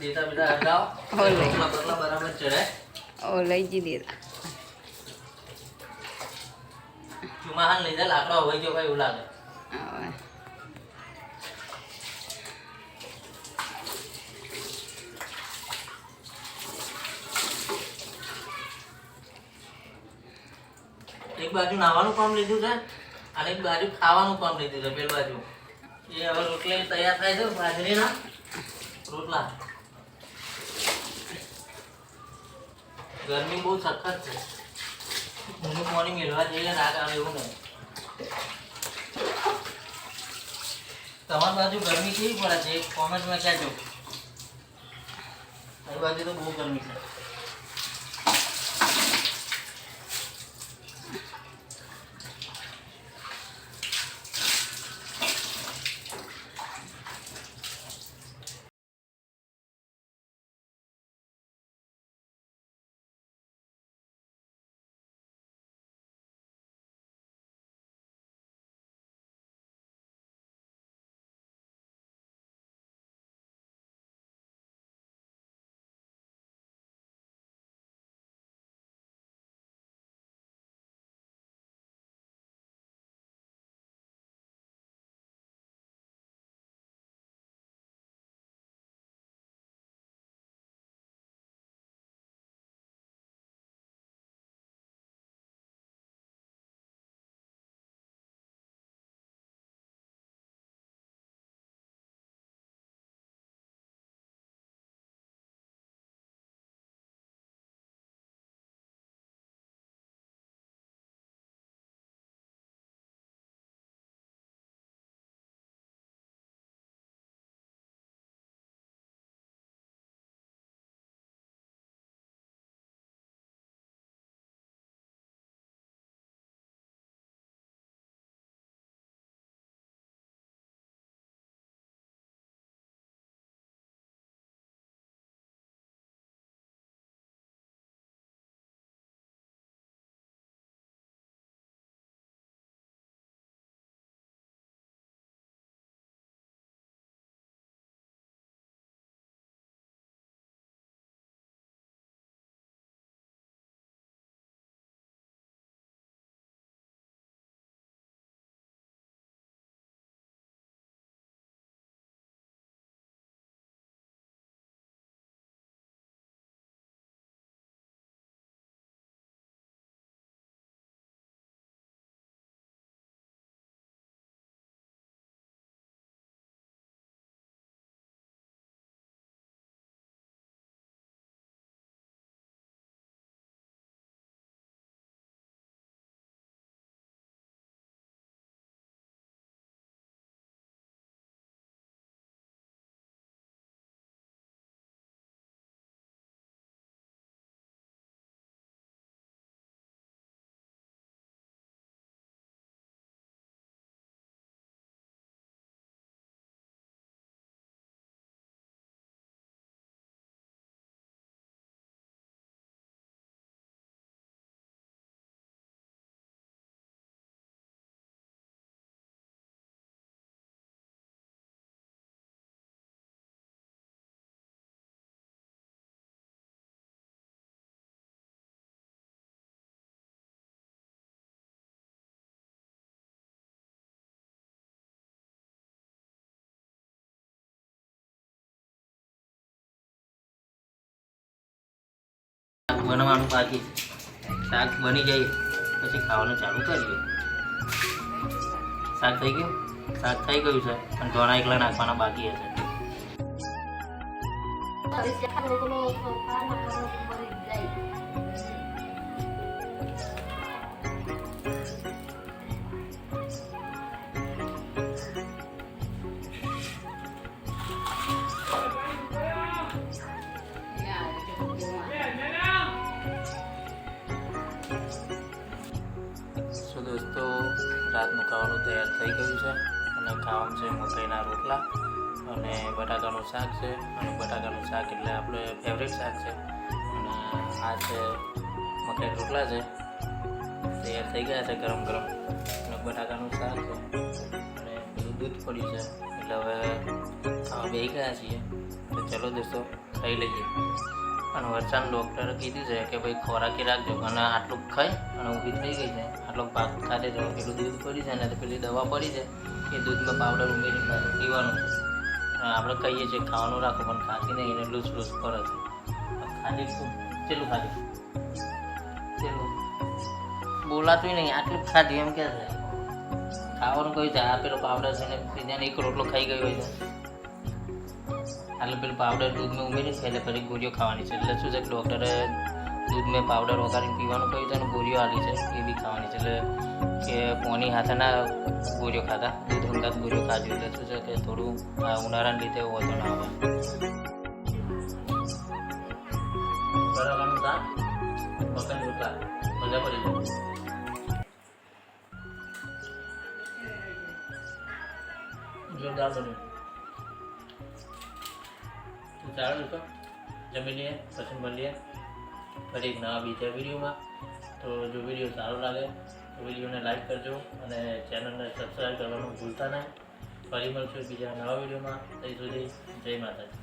દેતા બેટા હરગાવો ઓલે. રોટલા બોટલા બરાબર ચડે ઓ લઈ જી દીધા ચુમા હાલ લઈ જા લાકડો હોય જો ભાઈ એવું લાગે હવે એક બાજુ નાવાનું કામ લીધું છે અને એક બાજુ ખાવાનું કામ લીધું છે પેલી બાજુ એ હવે રોટલી તૈયાર થાય છે બાજરીના રોટલા ગરમી બહુ સખત છે. ઊંઘું પાણી મેળવા જઈએ ના કામ એવું નહીં. તમારી બાજુ ગરમી કેવી પડે છે? કોમેન્ટમાં કહેજો. મારી બાજુ તો બહુ ગરમી છે. બનવાનું બાકી છે. શાક બની જાય પછી ખાવાનું ચાલુ કરીએ. શાક થઈ ગયું? શાક થઈ ગયું છે. પણ ધોણા એકલા નાખવાના બાકી હશે. તૈયાર થઈ ગયું છે. અને ખાવાનું છે મકાઈના રોટલા અને બટાકાનું શાક છે. અને બટાકાનું શાક એટલે આપણે ફેવરેટ શાક છે. અને આ છે મકાઈ રોટલા છે. તૈયાર થઈ ગયા છે ગરમ ગરમ. અને બટાકાનું શાક છે. અને બધું દૂધ પડ્યું છે. એટલે હવે ખાવા બેસી ગયા છીએ. તો ચલો દોસ્તો, ખાઈ લઈએ. અને વરસાદ ડૉક્ટરે કીધું છે કે ભાઈ ખોરાકી રાખજો અને આટલું ખાઈ અને ઊભી થઈ ગઈ છે. આટલું પાક ખાતે જો પેલું દૂધ પડી છે ને તો પેલી દવા પડી છે એ દૂધમાં પાવડર ઉમેરી પીવાનું. આપણે કહીએ છીએ ખાવાનું રાખો, પણ ખાતી નહીં એને લૂસ લૂસ કરે છે. ખાલી ચેલું ખાલી બોલાતું નહીં, આટલું ખાધી, એમ કે છે. ખાવાનું કહ્યું છે આ પેલો પાવડર છે ને, બીજાને એક રોટલો ખાઈ ગયો હોય છે એટલે પેલું પાવડર દૂધમાં ઉમેરી છે એટલે પછી ગોળીઓ ખાવાની છે. એટલે શું છે કે ડૉક્ટરે દૂધમાં પાવડર વગાડીને પીવાનું કહ્યું છે અને ગોળીઓ આપી છે. એ બી ખાવાની છે. એટલે કે પોની હાથે ના ગોળીઓ ખાતા, દૂધ હંગાત ગોળીઓ ખાજો એટલે શું છે કે થોડું ઉનાળાના લીધે વધુ ના આવે બન્યું. ચાલો દોસ્તો જમી લઈએ પછી મળીએ ફરી એક નવા બીજા વિડીયોમાં. તો જો વીડિયો સારો લાગે, તો વિડીયોને લાઈક કરજો અને ચેનલને સબસ્ક્રાઈબ કરવાનું ભૂલતા નહીં. ફરી મળશું બીજા નવા વિડીયોમાં. ત્યાં સુધી જય માતાજી.